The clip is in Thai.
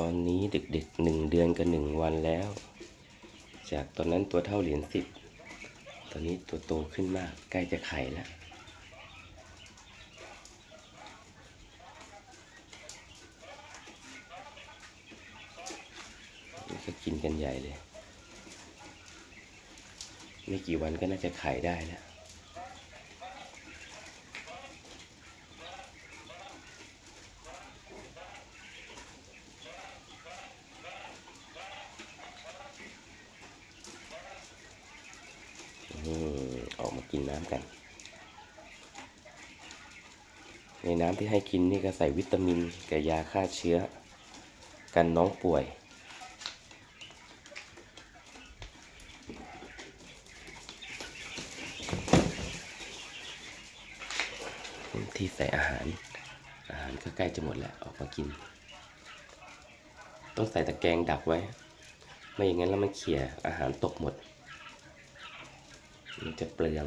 ตอนนี้เด็กๆหนึ่งเดือนกับหนึ่งวันแล้ว จากตอนนั้นตัวเท่าเหรียญสิบตอนนี้ตัวโตขึ้นมาก ใกล้จะไข่แล้วก็กินกันใหญ่เลย ไม่กี่วันก็น่าจะไขายได้แล้ว อืมออกมากินน้ำกัน ในน้ำที่ให้กินนี่ก็ใส่วิตามินกับยาฆ่าเชื้อ กันน้องป่วย ที่ใส่อาหาร อาหารก็ใกล้จะหมดแล้ว ออกมากิน ต้องใส่ตะแกรงดักไว้ ไม่อย่างนั้นแล้วมันเขี่ยอาหารตกหมด มันจะเปลือง